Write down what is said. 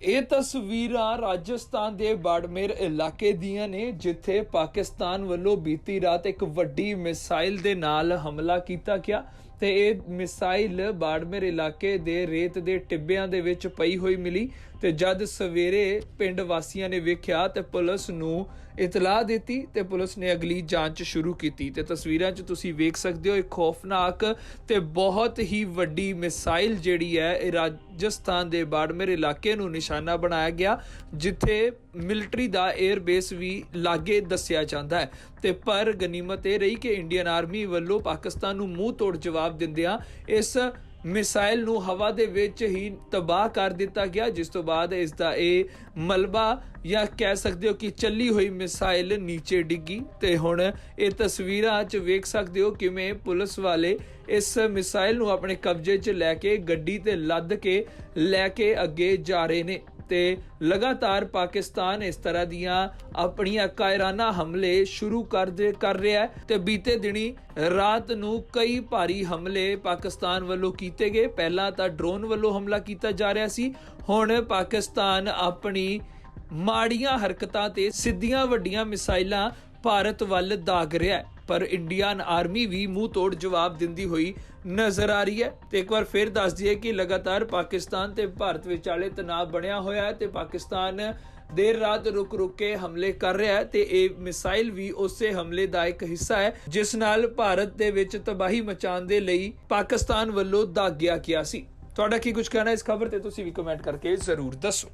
ਇਹ ਤਸਵੀਰਾਂ ਰਾਜਸਥਾਨ ਦੇ ਬਾੜਮੇਰ ਇਲਾਕੇ ਦੀਆਂ ਨੇ, ਜਿੱਥੇ ਪਾਕਿਸਤਾਨ ਵੱਲੋਂ ਬੀਤੀ ਰਾਤ ਇੱਕ ਵੱਡੀ ਮਿਸਾਈਲ ਦੇ ਨਾਲ ਹਮਲਾ ਕੀਤਾ ਗਿਆ। ਤੇ ਇਹ ਮਿਸਾਈਲ ਬਾੜਮੇਰ ਇਲਾਕੇ ਦੇ ਰੇਤ ਦੇ ਟਿੱਬਿਆਂ ਦੇ ਵਿੱਚ ਪਈ ਹੋਈ ਮਿਲੀ ਤੇ ਜਦ ਸਵੇਰੇ ਪਿੰਡ ਵਾਸੀਆਂ ਨੇ ਵੇਖਿਆ ਤੇ ਪੁਲਿਸ ਨੂੰ ਇਤਲਾਹ ਦਿੱਤੀ ਤੇ ਪੁਲਿਸ ਨੇ ਅਗਲੀ ਜਾਂਚ ਸ਼ੁਰੂ ਕੀਤੀ। ਤੇ ਤਸਵੀਰਾਂ 'ਚ ਤੁਸੀਂ ਵੇਖ ਸਕਦੇ ਹੋ ਇੱਕ ਖੌਫਨਾਕ ਤੇ ਬਹੁਤ ਹੀ ਵੱਡੀ ਮਿਸਾਈਲ ਜਿਹੜੀ ਹੈ, ਇਹ ਰਾਜਸਥਾਨ ਦੇ ਬਾੜਮੇਰ ਇਲਾਕੇ ਨੂੰ ਨਿਸ਼ਾਨਾ ਬਣਾਇਆ ਗਿਆ, ਜਿੱਥੇ ਮਿਲਟਰੀ ਦਾ 에ਅਰ ਬੇਸ ਵੀ ਲਾਗੇ ਦੱਸਿਆ ਜਾਂਦਾ ਹੈ। ਤੇ ਪਰ ਗਨੀਮਤ ਇਹ ਰਹੀ ਕਿ ਇੰਡੀਅਨ ਆਰਮੀ ਵੱਲੋਂ ਪਾਕਿਸਤਾਨ ਨੂੰ ਮੂੰਹ ਤੋੜ ਜਵਾਬ ਦਿੰਦਿਆਂ ਇਸ ਮਿਸਾਈਲ ਨੂੰ ਹਵਾ ਦੇ ਵਿੱਚ ਹੀ ਤਬਾਹ ਕਰ ਦਿੱਤਾ ਗਿਆ, ਜਿਸ ਤੋਂ ਬਾਅਦ ਇਸ ਦਾ ਇਹ ਮਲਬਾ ਜਾਂ ਕਹਿ ਸਕਦੇ ਹੋ ਕਿ ਚੱਲੀ ਹੋਈ ਮਿਸਾਈਲ ਨੀਚੇ ਡਿੱਗੀ। ਤੇ ਹੁਣ ਇਹ ਤਸਵੀਰਾਂ 'ਚ ਵੇਖ ਸਕਦੇ ਹੋ ਕਿਵੇਂ ਪੁਲਿਸ ਵਾਲੇ ਇਸ ਮਿਸਾਈਲ ਨੂੰ ਆਪਣੇ ਕਬਜ਼ੇ 'ਚ ਲੈ ਕੇ ਗੱਡੀ ਤੇ ਲੱਦ ਕੇ ਲੈ ਕੇ ਅੱਗੇ ਜਾ ਰਹੇ ਨੇ। ਤੇ ਲਗਾਤਾਰ ਪਾਕਿਸਤਾਨ ਇਸ ਤਰ੍ਹਾਂ ਦੀਆਂ ਆਪਣੀਆਂ ਕਾਇਰਾਨਾ ਹਮਲੇ ਸ਼ੁਰੂ ਕਰ ਦੇ ਕਰ ਰਿਹਾ ਹੈ ਤੇ ਬੀਤੇ ਦਿਨੀ ਰਾਤ ਨੂੰ ਕਈ ਭਾਰੀ ਹਮਲੇ ਪਾਕਿਸਤਾਨ ਵੱਲੋਂ ਕੀਤੇ ਗਏ। ਪਹਿਲਾਂ ਤਾਂ ਡਰੋਨ ਵੱਲੋਂ ਹਮਲਾ ਕੀਤਾ ਜਾ ਰਿਹਾ ਸੀ। ਹੁਣ ਪਾਕਿਸਤਾਨ ਆਪਣੀ ਮਾੜੀਆਂ ਹਰਕਤਾਂ ਤੇ ਸਿੱਧੀਆਂ ਵੱਡੀਆਂ ਮਿਸਾਈਲਾਂ ਭਾਰਤ ਵੱਲ ਦਾਗ ਰਿਹਾ ਹੈ, ਪਰ ਇੰਡੀਅਨ ਆਰਮੀ ਵੀ ਮੂੰਹ ਤੋੜ ਜਵਾਬ ਦਿੰਦੀ ਹੋਈ ਨਜ਼ਰ ਆ ਰਹੀ ਹੈ। ਤੇ ਇੱਕ ਵਾਰ ਫਿਰ ਦੱਸ ਦਈਏ ਕਿ ਲਗਾਤਾਰ ਪਾਕਿਸਤਾਨ ਤੇ ਭਾਰਤ ਵਿਚਾਲੇ ਤਣਾਅ ਬਣਿਆ ਹੋਇਆ ਹੈ ਤੇ ਪਾਕਿਸਤਾਨ ਦੇਰ ਰਾਤ ਰੁਕ ਰੁਕ ਕੇ ਹਮਲੇ ਕਰ ਰਿਹਾ ਹੈ ਤੇ ਇਹ ਮਿਸਾਈਲ ਵੀ ਉਸੇ ਹਮਲੇ ਦਾ ਇੱਕ ਹਿੱਸਾ ਹੈ, ਜਿਸ ਨਾਲ ਭਾਰਤ ਦੇ ਵਿੱਚ ਤਬਾਹੀ ਮਚਾਉਣ ਦੇ ਲਈ ਪਾਕਿਸਤਾਨ ਵੱਲੋਂ ਦਾਗਿਆ ਗਿਆ ਸੀ। ਤੁਹਾਡਾ ਕੀ ਕੁਝ ਕਹਿਣਾ ਇਸ ਖਬਰ ਤੇ ਤੁਸੀਂ ਵੀ ਕਮੈਂਟ ਕਰਕੇ ਜ਼ਰੂਰ ਦੱਸੋ।